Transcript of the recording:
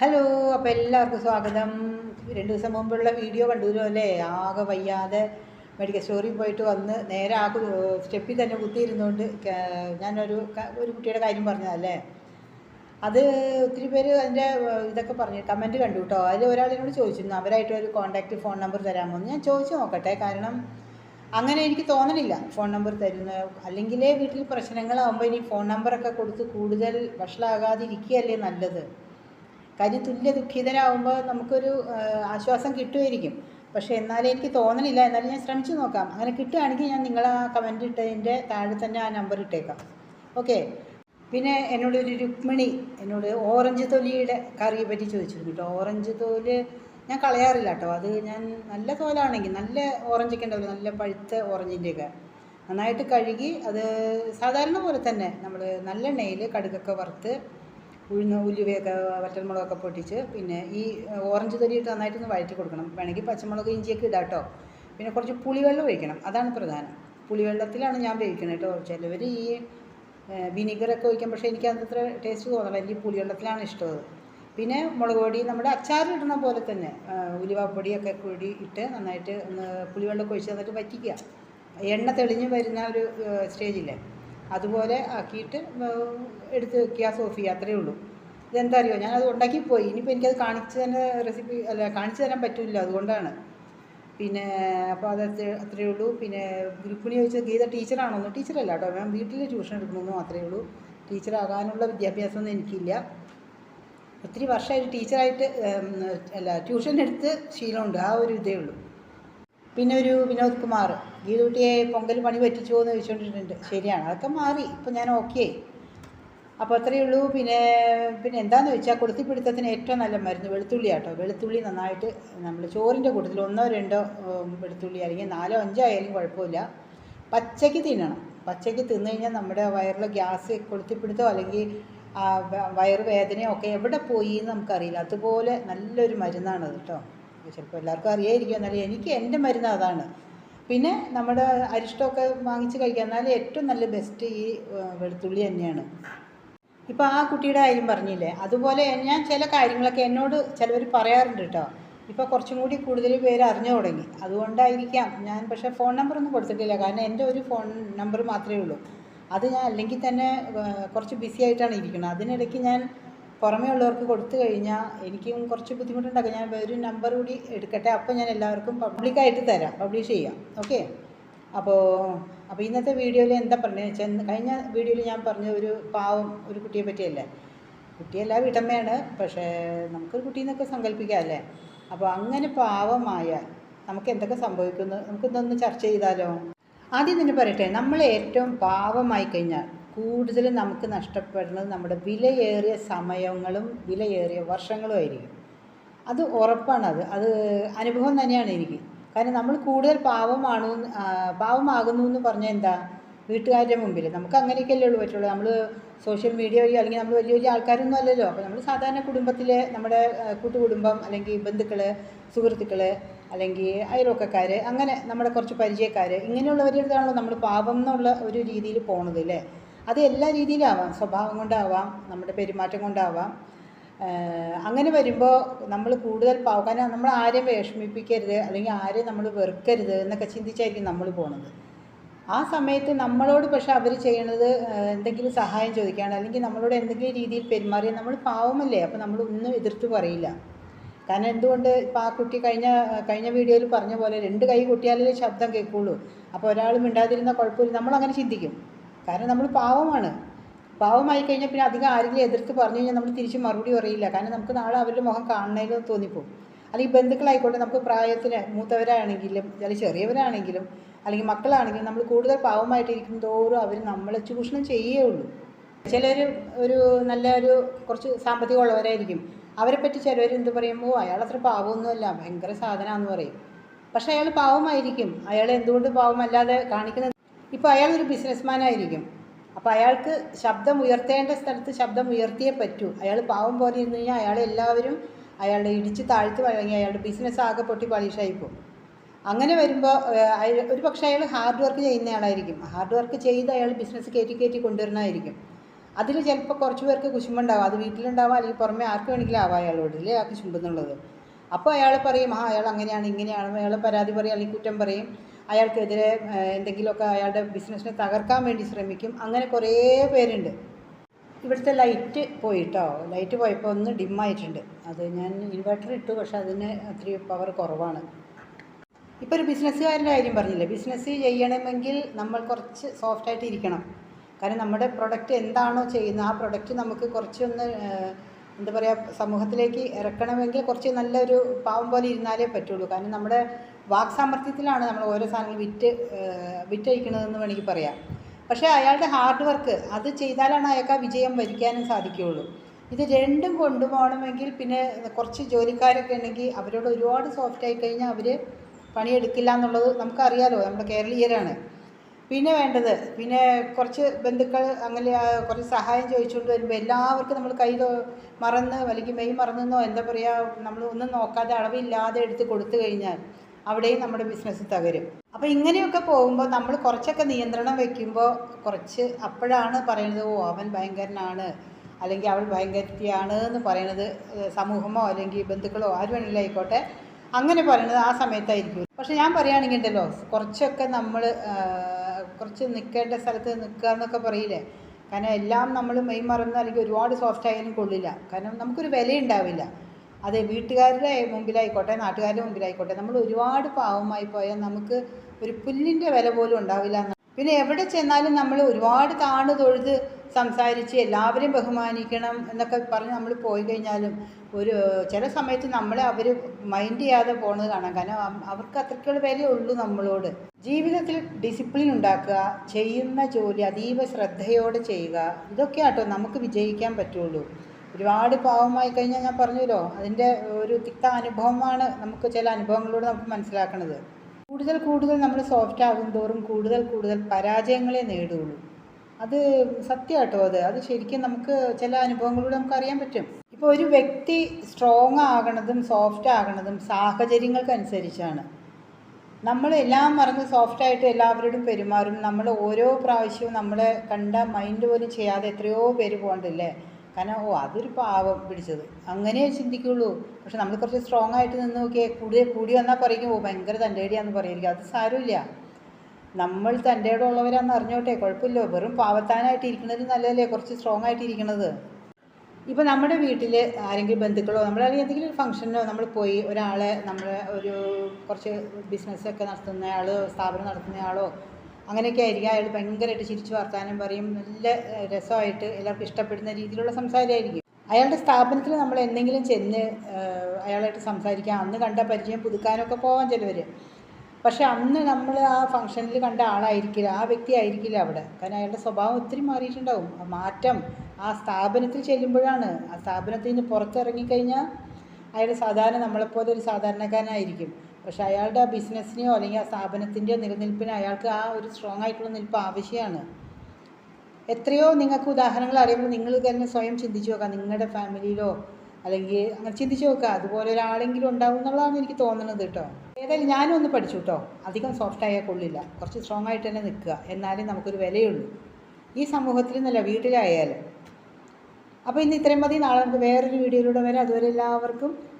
Hello അപ്പോൾ എല്ലാവർക്കും സ്വാഗതം. രണ്ട് ദിവസം മുമ്പുള്ള വീഡിയോ കണ്ടുവരും അല്ലേ? ആകെ വയ്യാതെ മെഡിക്കൽ സ്റ്റോറിൽ പോയിട്ട് വന്ന് നേരെ ആ സ്റ്റെപ്പിൽ തന്നെ കുത്തിയിരുന്നുകൊണ്ട് ഞാനൊരു ഒരു കുട്ടിയുടെ കാര്യം പറഞ്ഞതല്ലേ അത് ഒത്തിരി പേര് അതിന്റെ ഇതൊക്കെ പറഞ്ഞു കമന്റ് കണ്ടു കേട്ടോ അതിൽ ഒരാളിനോട് ചോദിച്ചിരുന്നു അവരായിട്ട് ഒരു കോൺടാക്റ്റ് ഫോൺ നമ്പർ തരാമോ? എന്ന് ഞാൻ ചോദിച്ചു നോക്കട്ടെ. കാരണം അങ്ങനെ എനിക്ക് തോന്നണില്ല ഫോൺ നമ്പർ തരുന്ന അല്ലെങ്കിലേ വീട്ടിൽ പ്രശ്നങ്ങളാകുമ്പോൾ ഇനി ഫോൺ നമ്പറൊക്കെ കൊടുത്ത് കൂടുതൽ വഷളാകാതിരിക്കുകയല്ലേ നല്ലത്. കാര്യം തുല്യ ദുഃഖിതരാകുമ്പോൾ നമുക്കൊരു ആശ്വാസം കിട്ടുമായിരിക്കും. പക്ഷേ എന്നാലും എനിക്ക് തോന്നണില്ല. എന്നാലും ഞാൻ ശ്രമിച്ചു നോക്കാം. അങ്ങനെ കിട്ടുകയാണെങ്കിൽ ഞാൻ നിങ്ങളെ ആ കമന്റ് ഇട്ടതിന്റെ താഴെ തന്നെ ആ നമ്പർ ഇട്ടേക്കാം. ഓക്കെ പിന്നെ എന്നോട് ഒരു രുക്മിണി എന്നോട് ഓറഞ്ച് തൊലിയുടെ കറിയെ പറ്റി ചോദിച്ചിരുന്നു കേട്ടോ. ഓറഞ്ച് തോൽ ഞാൻ കളയാറില്ല കേട്ടോ. അത് ഞാൻ നല്ല തോലാണെങ്കിൽ നല്ല ഓറഞ്ചൊക്കെ ഉണ്ടാവില്ല? നല്ല പഴുത്ത ഓറഞ്ചിന്റെയൊക്കെ നന്നായിട്ട് കഴുകി അത് സാധാരണ പോലെ തന്നെ നമ്മൾ നല്ല നല്ലെണ്ണയിൽ കടുകൊക്കെ വറുത്ത് ഉഴുന്ന് ഉലുവയൊക്കെ വറ്റൽമുളകൊക്കെ പൊട്ടിച്ച് പിന്നെ ഈ ഓറഞ്ച് തൊലിയിട്ട് നന്നായിട്ടൊന്ന് വഴറ്റി കൊടുക്കണം. വേണമെങ്കിൽ പച്ചമുളക് ഇഞ്ചിയൊക്കെ ഇടാം കേട്ടോ പിന്നെ കുറച്ച് പുളിവെള്ളം ഒഴിക്കണം. അതാണ് പ്രധാനം. പുളിവെള്ളത്തിലാണ് ഞാൻ വേവിക്കുന്നത് കേട്ടോ ചിലവർ ഈ വിനീഗറൊക്കെ ഒഴിക്കും. പക്ഷേ എനിക്ക് അത്ര ടേസ്റ്റ് തോന്നണം എനിക്ക് പുളിവെള്ളത്തിലാണ് ഇഷ്ടം. പിന്നെ മുളക് പൊടി നമ്മുടെ അച്ചാറിടുന്ന പോലെ തന്നെ. ഉലുവാപ്പൊടിയൊക്കെ കൂടി ഇട്ട് നന്നായിട്ട് ഒന്ന് പുളിവെള്ളമൊക്കെ ഒഴിച്ച് നന്നായിട്ട് വറ്റിക്കുക. എണ്ണ തെളിഞ്ഞ് വരുന്ന ഒരു സ്റ്റേജില്ലേ അതുപോലെ ആക്കിയിട്ട് എടുത്ത് വെക്കുക സോഫി അത്രയേ ഉള്ളൂ. ഇതെന്താ അറിയോ ഞാനത് ഉണ്ടാക്കിപ്പോയി. ഇനിയിപ്പോൾ എനിക്കത് കാണിച്ച് തന്നെ റെസിപ്പി അല്ല കാണിച്ചു തരാൻ പറ്റില്ല അതുകൊണ്ടാണ്. പിന്നെ അപ്പോൾ അത് അത്ര- അത്രയേ ഉള്ളൂ. പിന്നെ ഗ്രൂപ്പിന് ചോദിച്ചത് ഗീത ടീച്ചറാണോന്ന് ടീച്ചറല്ല കേട്ടോ. ഞാൻ വീട്ടിൽ ട്യൂഷൻ എടുക്കണമെന്ന് മാത്രമേ ഉള്ളൂ. ടീച്ചറാകാനുള്ള വിദ്യാഭ്യാസമൊന്നും എനിക്കില്ല. ഒത്തിരി വർഷമായിട്ട് ടീച്ചറായിട്ട് അല്ല ട്യൂഷൻ എടുത്ത് ശീലമുണ്ട്. ആ ഒരു ഇതേ ഉള്ളൂ. പിന്നെ ഒരു വിനോദ് കുമാർ ഗീതുട്ടിയെ പൊങ്കൽ പണി പറ്റിച്ചോ എന്ന് ചോദിച്ചുകൊണ്ടിട്ടുണ്ട് ശരിയാണ് അതൊക്കെ മാറി ഇപ്പം ഞാൻ ഓക്കെ അപ്പോൾ അത്രയേ ഉള്ളൂ പിന്നെ പിന്നെ എന്താണെന്ന് വെച്ചാൽ കൊടുത്തിപ്പിടുത്തത്തിന് ഏറ്റവും നല്ല മരുന്ന് വെളുത്തുള്ളി ആട്ടോ. വെളുത്തുള്ളി നന്നായിട്ട് നമ്മൾ ചോറിന്റെ കൂട്ടത്തിൽ ഒന്നോ രണ്ടോ വെളുത്തുള്ളി അല്ലെങ്കിൽ നാലോ അഞ്ചോ ആയാലും കുഴപ്പമില്ല. പച്ചയ്ക്ക് തിന്നണം. പച്ചയ്ക്ക് തിന്നു കഴിഞ്ഞാൽ നമ്മുടെ വയറിലെ ഗ്യാസ് കൊളുത്തിപ്പിടുത്തോ അല്ലെങ്കിൽ വയറുവേദനയോ വയറ് വേദനയോ ഒക്കെ എവിടെ പോയി എന്ന് നമുക്കറിയില്ല. അതുപോലെ നല്ലൊരു മരുന്നാണത് കേട്ടോ ചിലപ്പോൾ എല്ലാവർക്കും അറിയായിരിക്കും. എന്നാലും എനിക്ക് എന്റെ മരുന്ന് അതാണ്. പിന്നെ നമ്മുടെ അരിഷ്ടമൊക്കെ വാങ്ങിച്ച് കഴിക്കുക. എന്നാലും ഏറ്റവും നല്ല ബെസ്റ്റ് ഈ വെളുത്തുള്ളി തന്നെയാണ്. ഇപ്പോൾ ആ കുട്ടിയുടെ കാര്യം പറഞ്ഞില്ലേ? അതുപോലെ ഞാൻ ചില കാര്യങ്ങളൊക്കെ എന്നോട് ചിലവർ പറയാറുണ്ട് കേട്ടോ. ഇപ്പോൾ കുറച്ചും കൂടി കൂടുതൽ പേര് അറിഞ്ഞു തുടങ്ങി. അതുകൊണ്ടായിരിക്കാം. ഞാൻ പക്ഷേ ഫോൺ നമ്പർ ഒന്നും കൊടുത്തിട്ടില്ല. കാരണം എന്റെ ഒരു ഫോൺ നമ്പർ മാത്രമേ ഉള്ളൂ. അത് ഞാൻ അല്ലെങ്കിൽ തന്നെ കുറച്ച് ബിസി ആയിട്ടാണ് ഇരിക്കുന്നത്. അതിനിടയ്ക്ക് ഞാൻ പുറമേ ഉള്ളവർക്ക് കൊടുത്തു കഴിഞ്ഞാൽ എനിക്കും കുറച്ച് ബുദ്ധിമുട്ടുണ്ടാകും ഞാൻ ഒരു നമ്പർ കൂടി എടുക്കട്ടെ? അപ്പോൾ ഞാൻ എല്ലാവർക്കും പബ്ലിക്കായിട്ട് തരാം. പബ്ലിഷ് ചെയ്യാം. ഓക്കെ അപ്പോൾ അപ്പോൾ ഇന്നത്തെ വീഡിയോയിൽ എന്താ പറഞ്ഞതെന്ന് വെച്ചാൽ കഴിഞ്ഞ വീഡിയോയിൽ ഞാൻ പറഞ്ഞ ഒരു പാവം ഒരു കുട്ടിയെ പറ്റിയല്ലേ? കുട്ടിയല്ല വീട്ടമ്മയാണ്. പക്ഷേ നമുക്കൊരു കുട്ടീന്നൊക്കെ സങ്കല്പിക്കാം അല്ലേ? അപ്പോൾ അങ്ങനെ പാവമായാൽ നമുക്ക് എന്തൊക്കെ സംഭവിക്കുന്നു? നമുക്കിതൊന്ന് ചർച്ച ചെയ്താലോ? ആദ്യം തന്നെ പറയട്ടെ നമ്മൾ ഏറ്റവും പാവമായി കഴിഞ്ഞാൽ കൂടുതൽ നമുക്ക് നഷ്ടപ്പെടുന്നത് നമ്മുടെ വിലയേറിയ സമയങ്ങളും വിലയേറിയ വർഷങ്ങളും ആയിരിക്കും. അത് ഉറപ്പാണ് അത് അനുഭവം തന്നെയാണ് എനിക്ക്. കാരണം നമ്മൾ കൂടുതൽ പാവമാണു പാവമാകുന്നു എന്ന് പറഞ്ഞാൽ എന്താ? വീട്ടുകാരുടെ മുമ്പിൽ നമുക്ക് അങ്ങനെയൊക്കെയല്ലേ ഉള്ളൂ പറ്റുള്ളൂ. നമ്മൾ സോഷ്യൽ മീഡിയ വഴി അല്ലെങ്കിൽ നമ്മൾ വലിയ വലിയ ആൾക്കാരൊന്നും അല്ലല്ലോ. അപ്പോൾ നമ്മൾ സാധാരണ കുടുംബത്തിലെ നമ്മുടെ കൂട്ടുകുടുംബം അല്ലെങ്കിൽ ബന്ധുക്കൾ സുഹൃത്തുക്കൾ അല്ലെങ്കിൽ അയൽവക്കക്കാർ അങ്ങനെ നമ്മുടെ കുറച്ച് പരിചയക്കാർ ഇങ്ങനെയുള്ളവരുടെ അടുത്താണല്ലോ നമ്മൾ പാവം എന്നുള്ള ഒരു രീതിയിൽ പോണത് അല്ലേ? അത് എല്ലാ രീതിയിലാവാം. സ്വഭാവം കൊണ്ടാവാം നമ്മുടെ പെരുമാറ്റം കൊണ്ടാവാം. അങ്ങനെ വരുമ്പോൾ നമ്മൾ കൂടുതൽ പോകാൻ നമ്മൾ ആരെയും വിഷമിപ്പിക്കരുത് അല്ലെങ്കിൽ ആരെയും നമ്മൾ വെറുക്കരുത് എന്നൊക്കെ ചിന്തിച്ചായിരിക്കും നമ്മൾ പോണത്. ആ സമയത്ത് നമ്മളോട് പക്ഷെ അവർ ചെയ്യണത് എന്തെങ്കിലും സഹായം ചോദിക്കുകയാണ് അല്ലെങ്കിൽ നമ്മളോട് എന്തെങ്കിലും രീതിയിൽ പെരുമാറിയ നമ്മൾ പാവമല്ലേ അപ്പോൾ നമ്മൾ ഒന്നും എതിർത്ത് പറയില്ല. കാരണം എന്തുകൊണ്ട് ഇപ്പോൾ ആ കുട്ടി കഴിഞ്ഞ കഴിഞ്ഞ വീഡിയോയിൽ പറഞ്ഞ പോലെ രണ്ട് കൈ കൊട്ടിയാലേ ശബ്ദം കേൾക്കുള്ളൂ. അപ്പോൾ ഒരാൾ മിണ്ടാതിരുന്ന കുഴപ്പമില്ല നമ്മളങ്ങനെ ചിന്തിക്കും. കാരണം നമ്മൾ പാവമാണ്. പാവമായി കഴിഞ്ഞാൽ പിന്നെ അധികം ആരെങ്കിലും എതിർത്ത് പറഞ്ഞു കഴിഞ്ഞാൽ നമ്മൾ തിരിച്ച് മറുപടി പറയില്ല. കാരണം നമുക്ക് നാളെ അവരുടെ മുഖം കാണണമെന്ന് തോന്നിപ്പോവും. അല്ലെങ്കിൽ ബന്ധുക്കളായിക്കോട്ടെ നമുക്ക് പ്രായത്തിന് മൂത്തവരാണെങ്കിലും അല്ലെങ്കിൽ ചെറിയവരാണെങ്കിലും അല്ലെങ്കിൽ മക്കളാണെങ്കിലും നമ്മൾ കൂടുതൽ പാവമായിട്ടിരിക്കും തോറും അവർ നമ്മളെ ചൂഷണം ചെയ്യേ ഉള്ളൂ. ചിലർ ഒരു നല്ല ഒരു കുറച്ച് സാമ്പത്തികം ഉള്ളവരായിരിക്കും. അവരെ പറ്റി ചിലവർ എന്ത് പറയുമ്പോൾ അയാൾ അത്ര പാവമൊന്നുമല്ല ഭയങ്കര സാധനമാണെന്ന് പറയും. പക്ഷേ അയാൾ പാവമായിരിക്കും. അയാൾ എന്തുകൊണ്ട് പാവമല്ലാതെ കാണിക്കുന്നത്? ഇപ്പോൾ അയാൾ ഒരു ബിസിനസ്മാൻ ആയിരിക്കും അപ്പോൾ അയാൾക്ക് ശബ്ദം ഉയർത്തേണ്ട സ്ഥലത്ത് ശബ്ദം ഉയർത്തിയേ പറ്റൂ. അയാൾ പാവം പോലെ ഇരുന്ന് കഴിഞ്ഞാൽ അയാളെ എല്ലാവരും അയാളുടെ ഇടിച്ച് താഴ്ത്തി വഴങ്ങി അയാളുടെ ബിസിനസ് ആകെ പൊട്ടി പളീഷായി പോകും. അങ്ങനെ വരുമ്പോൾ ഒരു പക്ഷേ അയാൾ ഹാർഡ് വർക്ക് ചെയ്യുന്ന ആളായിരിക്കും. ഹാർഡ് വർക്ക് ചെയ്ത് അയാൾ ബിസിനസ് കയറ്റി കയറ്റി കൊണ്ടുവരണമായിരിക്കും അതിൽ ചിലപ്പോൾ കുറച്ച് പേർക്ക് കുശുമ്പുണ്ടാവും. അത് വീട്ടിലുണ്ടാവാം അല്ലെങ്കിൽ പുറമെ ആർക്ക് വേണമെങ്കിലും ആവാം അയാളോട് ഇല്ലേ? ആ കുശുമ്പെന്നുള്ളത്. അപ്പോൾ അയാൾ പറയും ആ അയാൾ അങ്ങനെയാണ് ഇങ്ങനെയാണ്. അയാൾ പരാതി പറയും അല്ലെങ്കിൽ കുറ്റം പറയും. അയാൾക്കെതിരെ എന്തെങ്കിലുമൊക്കെ അയാളുടെ ബിസിനസ്സിനെ തകർക്കാൻ വേണ്ടി ശ്രമിക്കും. അങ്ങനെ കുറേ പേരുണ്ട്. ഇവിടുത്തെ ലൈറ്റ് പോയിട്ടോ? ലൈറ്റ് പോയപ്പോൾ ഒന്ന് ഡിമ്മായിട്ടുണ്ട്. അത് ഞാൻ ഇൻവെർട്ടർ ഇട്ടു പക്ഷേ അതിന് അത്രയും പവർ കുറവാണ്. ഇപ്പോൾ ഒരു ബിസിനസ്സുകാരന്റെ കാര്യം പറഞ്ഞില്ലേ? ബിസിനസ് ചെയ്യണമെങ്കിൽ നമ്മൾ കുറച്ച് സോഫ്റ്റായിട്ട് ഇരിക്കണം. കാരണം നമ്മുടെ പ്രൊഡക്റ്റ് എന്താണോ ചെയ്യുന്നത് ആ പ്രൊഡക്റ്റ് നമുക്ക് കുറച്ചൊന്ന് എന്താ പറയുക സമൂഹത്തിലേക്ക് ഇറക്കണമെങ്കിൽ കുറച്ച് നല്ലൊരു പാവം പോലെ ഇരുന്നാലേ പറ്റുള്ളൂ. കാരണം നമ്മുടെ വാക്സാമർത്ഥ്യത്തിലാണ് നമ്മൾ ഓരോ സാധനങ്ങൾ വിറ്റ് വിറ്റഴിക്കണതെന്ന് വേണമെങ്കിൽ പറയാം. പക്ഷേ അയാളുടെ ഹാർഡ് വർക്ക് അത് ചെയ്താലാണ് അയാൾക്ക് ആ വിജയം വരിക്കാനും സാധിക്കുകയുള്ളൂ. ഇത് രണ്ടും കൊണ്ടുപോകണമെങ്കിൽ പിന്നെ കുറച്ച് ജോലിക്കാരൊക്കെ ഉണ്ടെങ്കിൽ അവരോട് ഒരുപാട് സോഫ്റ്റ് ആയി കഴിഞ്ഞാൽ അവർ പണിയെടുക്കില്ല എന്നുള്ളത് നമുക്കറിയാലോ. നമ്മുടെ കേരളീയരാണ്. പിന്നെ വേണ്ടത്. പിന്നെ കുറച്ച് ബന്ധുക്കൾ അങ്ങനെ കുറച്ച് സഹായം ചോദിച്ചുകൊണ്ട് വരുമ്പോൾ എല്ലാവർക്കും നമ്മൾ കൈ മറന്ന് അല്ലെങ്കിൽ മെയ് മറന്നെന്നോ എന്താ പറയുക നമ്മൾ ഒന്നും നോക്കാതെ അളവില്ലാതെ എടുത്ത് കൊടുത്തു കഴിഞ്ഞാൽ അവിടെയും നമ്മുടെ ബിസിനസ് തകരും. അപ്പോൾ ഇങ്ങനെയൊക്കെ പോകുമ്പോൾ നമ്മൾ കുറച്ചൊക്കെ നിയന്ത്രണം വയ്ക്കുമ്പോൾ കുറച്ച് അപ്പോഴാണ് പറയുന്നത് ഓ അവൻ ഭയങ്കരനാണ് അല്ലെങ്കിൽ അവൾ ഭയങ്കരത്തിയാണ് എന്ന് പറയുന്നത് സമൂഹമോ അല്ലെങ്കിൽ ബന്ധുക്കളോ ആര് വേണമെങ്കിലും ആയിക്കോട്ടെ. അങ്ങനെ പറയുന്നത് ആ സമയത്തായിരിക്കും. പക്ഷെ ഞാൻ പറയുകയാണെങ്കിൽ ഉണ്ടല്ലോ കുറച്ചൊക്കെ നമ്മൾ കുറച്ച് നിൽക്കേണ്ട സ്ഥലത്ത് നിൽക്കുക എന്നൊക്കെ പറയില്ലേ? കാരണം എല്ലാം നമ്മൾ മെയ് മറന്ന് അല്ലെങ്കിൽ ഒരുപാട് സോഫ്റ്റ് ആയാലും കൊള്ളില്ല. കാരണം നമുക്കൊരു വില ഉണ്ടാവില്ല അതെ വീട്ടുകാരുടെ മുമ്പിലായിക്കോട്ടെ നാട്ടുകാരുടെ മുമ്പിലായിക്കോട്ടെ നമ്മൾ ഒരുപാട് പാവമായി പോയാൽ നമുക്ക് ഒരു പുല്ലിന്റെ വില പോലും ഉണ്ടാവില്ല പിന്നെ എവിടെ ചെന്നാലും നമ്മൾ ഒരുപാട് താണു തൊഴുത് സംസാരിച്ച് എല്ലാവരെയും ബഹുമാനിക്കണം എന്നൊക്കെ പറഞ്ഞ് നമ്മൾ പോയി കഴിഞ്ഞാലും ഒരു ചില സമയത്ത് നമ്മളെ അവർ മൈൻഡ് ചെയ്യാതെ പോണത് കാണാം. കാരണം അവർക്ക് അത്രയ്ക്കുള്ള വിലയേ ഉള്ളൂ നമ്മളോട്. ജീവിതത്തിൽ ഡിസിപ്ലിൻ ഉണ്ടാക്കുക ചെയ്യുന്ന ജോലി അതീവ ശ്രദ്ധയോടെ ചെയ്യുക. ഇതൊക്കെ ആട്ടോ നമുക്ക് വിജയിക്കാൻ പറ്റുള്ളൂ. ഒരുപാട് പാവമായി കഴിഞ്ഞാൽ ഞാൻ പറഞ്ഞല്ലോ അതിന്റെ ഒരു തിക്ത അനുഭവമാണ് നമുക്ക് ചില അനുഭവങ്ങളിലൂടെ നമുക്ക് മനസ്സിലാക്കുന്നത് കൂടുതൽ കൂടുതൽ നമ്മൾ സോഫ്റ്റ് ആകും തോറും കൂടുതൽ കൂടുതൽ പരാജയങ്ങളെ നേടുകയുള്ളൂ അത് സത്യമാട്ടോ അത്. അത് ശരിക്കും നമുക്ക് ചില അനുഭവങ്ങളിലൂടെ നമുക്ക് അറിയാൻ പറ്റും. ഇപ്പോൾ ഒരു വ്യക്തി സ്ട്രോങ് ആകണതും സോഫ്റ്റ് ആകണതും സാഹചര്യങ്ങൾക്കനുസരിച്ചാണ്. നമ്മൾ എല്ലാം മറന്ന് സോഫ്റ്റായിട്ട് എല്ലാവരോടും പെരുമാറും. നമ്മൾ ഓരോ പ്രാവശ്യവും നമ്മളെ കണ്ട മൈൻഡ് പോലും ചെയ്യാതെ എത്രയോ പേര് പോകണ്ടില്ലേ? കാരണം ഓ അതൊരു പാവം പിടിച്ചത്. അങ്ങനെ ചിന്തിക്കുള്ളൂ. പക്ഷെ നമ്മൾ കുറച്ച് സ്ട്രോങ് ആയിട്ട് നിന്ന് നോക്കിയാൽ കൂടി കൂടി വന്നാൽ പറയും ഓ ഭയങ്കര തന്റെടിയാന്ന് പറയുമായിരിക്കും അത് സാരമില്ല. നമ്മൾ തന്റെ ഉള്ളവരാന്ന് അറിഞ്ഞോട്ടെ കുഴപ്പമില്ല. വെറും പാവത്താനായിട്ട് ഇരിക്കുന്നത് നല്ലതല്ലേ? കുറച്ച് സ്ട്രോങ് ആയിട്ട് ഇരിക്കുന്നത് ഇപ്പോൾ നമ്മുടെ വീട്ടിൽ ആരെങ്കിലും ബന്ധുക്കളോ നമ്മൾ അല്ലെങ്കിൽ എന്തെങ്കിലും ഒരു ഫംഗ്ഷനോ നമ്മൾ പോയി ഒരാളെ നമ്മൾ ഒരു കുറച്ച് ബിസിനസ്സൊക്കെ നടത്തുന്ന ആൾ സ്ഥാപനം നടത്തുന്ന ആളോ അങ്ങനെയൊക്കെ ആയിരിക്കും. അയാൾ ഭയങ്കരമായിട്ട് ചിരിച്ചു വർത്താനം പറയും. നല്ല രസമായിട്ട് എല്ലാവർക്കും ഇഷ്ടപ്പെടുന്ന രീതിയിലുള്ള സംസാരമായിരിക്കും അയാളുടെ സ്ഥാപനത്തിൽ നമ്മൾ എന്തെങ്കിലും ചെന്ന് അയാളായിട്ട് സംസാരിക്കാം. അന്ന് കണ്ട പരിചയം പുതുക്കാനൊക്കെ പോവാൻ ചിലവർ പക്ഷെ അന്ന് നമ്മൾ ആ ഫംഗ്ഷനിൽ കണ്ട ആളായിരിക്കില്ല. ആ വ്യക്തി ആയിരിക്കില്ല അവിടെ. കാരണം അയാളുടെ സ്വഭാവം ഒത്തിരി മാറിയിട്ടുണ്ടാവും. ആ മാറ്റം ആ സ്ഥാപനത്തിൽ ചെല്ലുമ്പോഴാണ്. ആ സ്ഥാപനത്തിൽ നിന്ന് പുറത്തിറങ്ങിക്കഴിഞ്ഞാൽ അയാൾ സാധാരണ നമ്മളെപ്പോലെ ഒരു സാധാരണക്കാരനായിരിക്കും. പക്ഷെ അയാളുടെ ആ ബിസിനസ്സിനെയോ അല്ലെങ്കിൽ ആ സ്ഥാപനത്തിന്റെയോ നിലനിൽപ്പിന് അയാൾക്ക് ആ ഒരു സ്ട്രോങ് ആയിട്ടുള്ള നിൽപ്പ് ആവശ്യമാണ്. എത്രയോ നിങ്ങൾക്ക് ഉദാഹരണങ്ങൾ അറിയുമ്പോൾ നിങ്ങൾ തന്നെ സ്വയം ചിന്തിച്ച് നോക്കാം നിങ്ങളുടെ ഫാമിലിയിലോ അല്ലെങ്കിൽ അങ്ങനെ ചിന്തിച്ച് നോക്കുക. അതുപോലെ ഒരാളെങ്കിലും ഉണ്ടാവും എന്നുള്ളതാണ് എനിക്ക് തോന്നുന്നത് കേട്ടോ. ഏതായാലും ഞാനും ഒന്ന് പഠിച്ചു കേട്ടോ. അധികം സോഫ്റ്റ് ആയാൽ കൊള്ളില്ല. കുറച്ച് സ്ട്രോങ് ആയിട്ട് തന്നെ നിൽക്കുക. എന്നാലേ നമുക്കൊരു വിലയുള്ളൂ. ഈ സമൂഹത്തിൽ നിന്നല്ല വീട്ടിലായാലും. അപ്പോൾ ഇന്ന് ഇത്രയും മതി. നാളെ നമുക്ക് വേറൊരു വീഡിയോയിലൂടെ വരാം. അതുവരെ എല്ലാവർക്കും